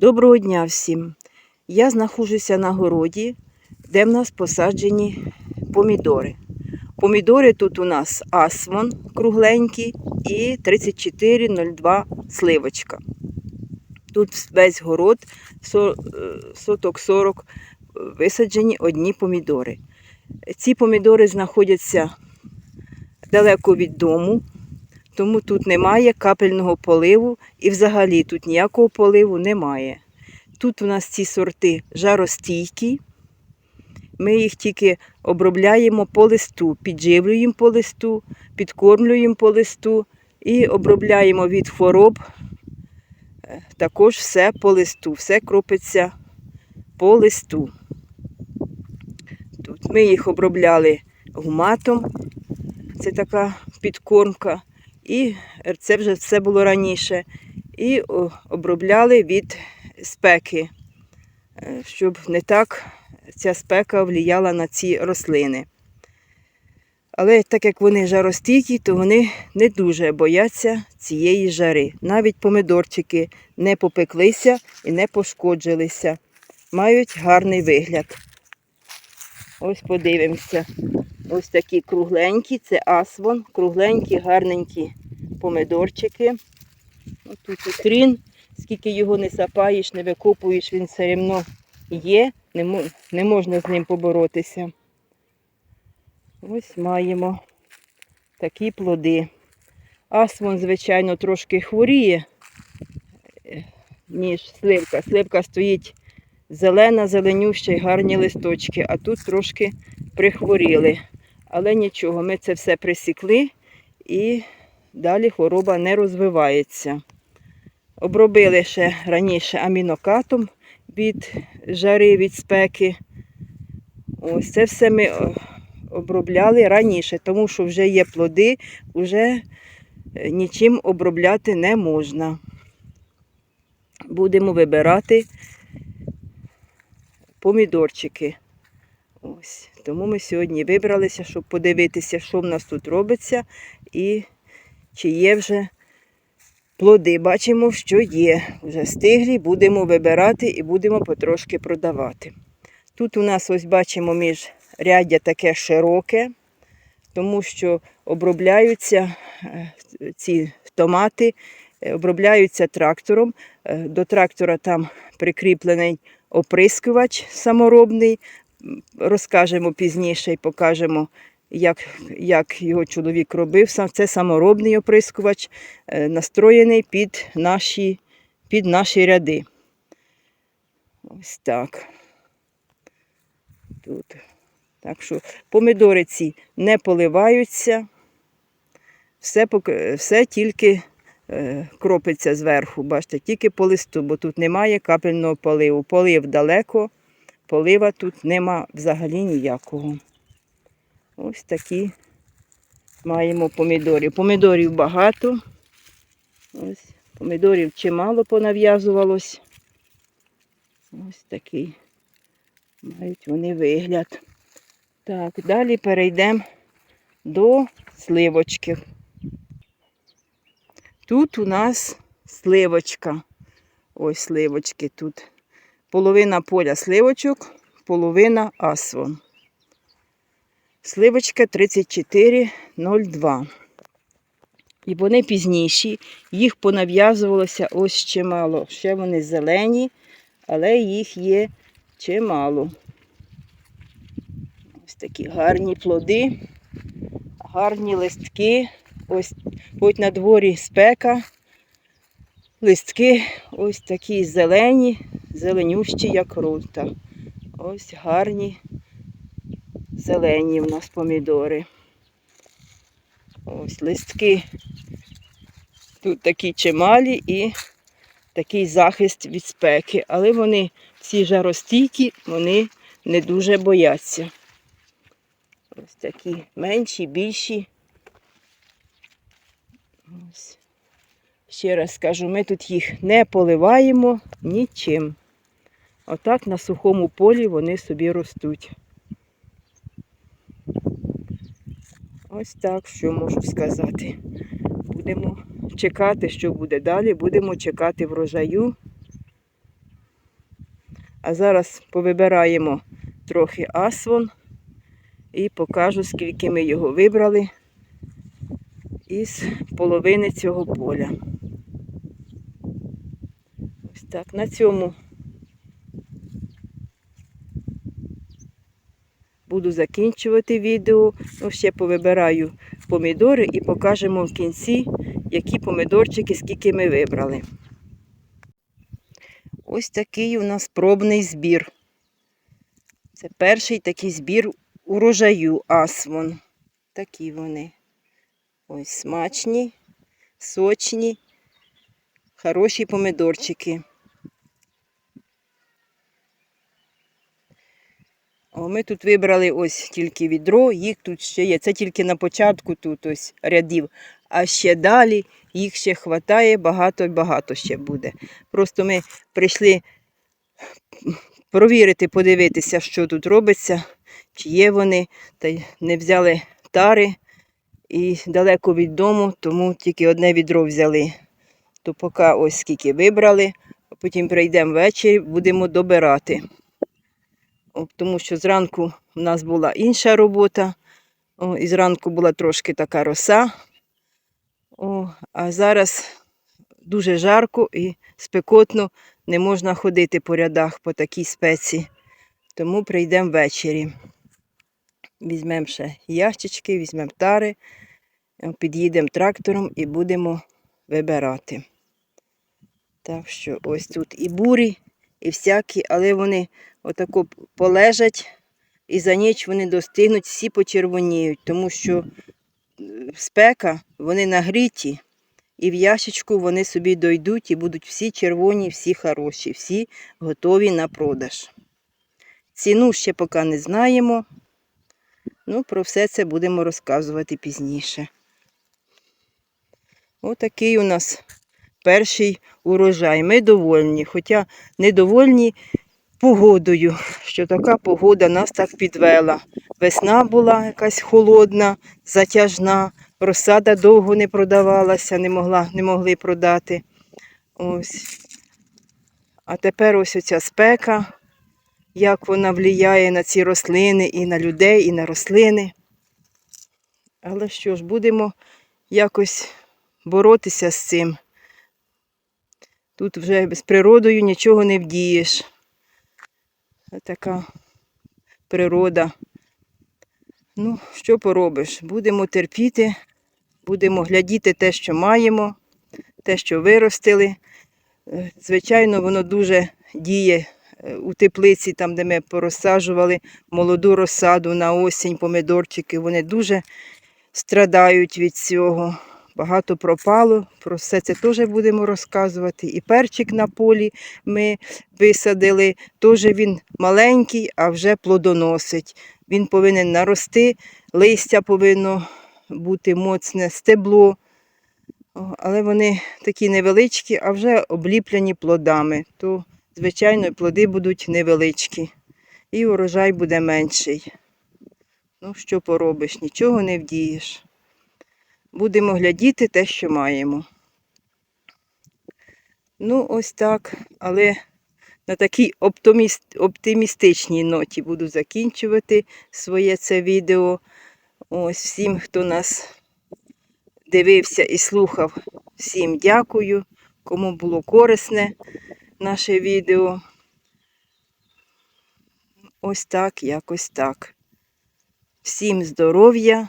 Доброго дня всім! Я знаходжуся на городі, де в нас посаджені помідори. Помідори тут у нас асмон кругленький і 3402 сливочка. Тут весь город, е, соток 40, е, висаджені одні помідори. Ці помідори знаходяться далеко від дому, тому тут немає капельного поливу і взагалі тут ніякого поливу немає. Тут у нас ці сорти жаростійкі. Ми їх тільки обробляємо по листу, підживлюємо по листу, підкормлюємо по листу і обробляємо від хвороб. Е, Також все по листу, все кропиться по листу. Тут ми їх обробляли гуматом, це така підкормка. І це вже все було раніше. І обробляли від спеки, е, щоб не так ця спека вліяла на ці рослини. Але так як вони жаростійкі, то вони не дуже бояться цієї жари. Навіть помидорчики не попеклися і не пошкоджилися. Мають гарний вигляд. Ось подивимося. Ось такі кругленькі, це асвон, кругленькі, гарненькі помидорчики. Тут і хрін, скільки його не сапаєш, не викопуєш, він все одно є, не, можна з ним поборотися. Ось маємо такі плоди. Асвон, звичайно, трошки хворіє, ніж сливка. Сливка стоїть зелена, зеленюща і гарні листочки, а тут трошки прихворіли. Але нічого, ми це все присікли і далі хвороба не розвивається. Обробили ще раніше амінокатом від жари, від спеки. Ось це все ми обробляли раніше, тому що вже є плоди, вже е, нічим обробляти не можна. Будемо вибирати помідорчики. Ось. Тому ми сьогодні вибралися, щоб подивитися, що в нас тут робиться і чи є вже плоди. Бачимо, що є. Вже стиглі, будемо вибирати і будемо потрошки продавати. Тут у нас ось бачимо між ряддя таке широке, тому що обробляються е, ці томати, е, обробляються трактором. Е, До трактора там прикріплений оприскувач саморобний. Розкажемо пізніше і покажемо, як, як його чоловік робив. Це саморобний оприскувач, е, настроєний під наші, під наші ряди. Ось так. Тут. Так що помидори ці не поливаються. Все, все тільки е, кропиться зверху. Бачите, тільки по листу, бо тут немає капельного поливу. Полив далеко, полива тут нема взагалі ніякого. Ось такі маємо помідорів. Помідорів багато. Ось, помідорів чимало понав'язувалось. Ось такий мають вони вигляд. Так, далі перейдемо до сливочки. Тут у нас сливочка. Ось сливочки тут. Половина поля сливочок, половина асвон. Сливочка 3402. І вони пізніші, їх понав'язувалося ось чимало. Ще вони зелені, але їх є чимало. Ось такі гарні плоди, гарні листки. Ось хоч на дворі спека. Листки ось такі зелені, зеленющі, як рута. Ось гарні зелені в нас помідори. Ось листки тут такі чималі і такий захист від спеки. Але вони всі жаростійкі, вони не дуже бояться. Ось такі менші, більші. Ось. Ще раз скажу, ми тут їх не поливаємо нічим. Отак на сухому полі вони собі ростуть. Ось так, що можу сказати. Будемо чекати, що буде далі. Будемо чекати врожаю. А зараз повибираємо трохи асвон і покажу, скільки ми його вибрали із половини цього поля. Так, на цьому буду закінчувати відео. Ну, ще повибираю помідори і покажемо в кінці, які помидорчики, скільки ми вибрали. Ось такий у нас пробний збір. Це перший такий збір урожаю Асвон. Такі вони. Ось смачні, сочні, хороші помидорчики. Ми тут вибрали ось тільки відро, їх тут ще є. Це тільки на початку тут ось рядів. А ще далі їх ще хватає, багато-багато ще буде. Просто ми прийшли провірити, подивитися, що тут робиться, чи є вони, та не взяли тари і далеко від дому, тому тільки одне відро взяли. То поки ось скільки вибрали, а потім прийдемо ввечері, будемо добирати. Тому що зранку в нас була інша робота, О, і зранку була трошки така роса. О, а зараз дуже жарко і спекотно, не можна ходити по рядах по такій спеці. Тому прийдемо ввечері. Візьмемо ще ящички, візьмемо тари, під'їдемо трактором і будемо вибирати. Так що ось тут і бурі, і всякі, але вони отако полежать, і за ніч вони достигнуть, всі почервоніють, тому що спека, вони нагріті, і в ящичку вони собі дойдуть і будуть всі червоні, всі хороші, всі готові на продаж. Ціну ще поки не знаємо. Ну, про все це будемо розказувати пізніше. Отакий у нас перший урожай. Ми довольні, хоча недовольні погодою, що така погода нас так підвела. Весна була якась холодна, затяжна, розсада довго не продавалася, не, могла, не могли продати. Ось. А тепер ось оця спека, як вона впливає на ці рослини, і на людей, і на рослини. Але що ж, будемо якось боротися з цим. Тут вже з природою нічого не вдієш. Така природа. Ну, що поробиш? Будемо терпіти, будемо глядіти те, що маємо, те, що виростили. Е, Звичайно, воно дуже діє е, у теплиці, там, де ми порозсаджували молоду розсаду на осінь, помидорчики. Вони дуже страдають від цього. Багато пропало. Про все це теж будемо розказувати. І перчик на полі ми висадили. Теж він маленький, а вже плодоносить. Він повинен нарости, листя повинно бути моцне, стебло. Але вони такі невеличкі, а вже обліплені плодами. То, звичайно, плоди будуть невеличкі. І урожай буде менший. Ну, що поробиш, нічого не вдієш. Будемо глядіти те, що маємо. Ну, ось так. Але на такій оптиміст, оптимістичній ноті буду закінчувати своє це відео. Ось всім, хто нас дивився і слухав, всім дякую. Кому було корисне наше відео. Ось так, якось так. Всім здоров'я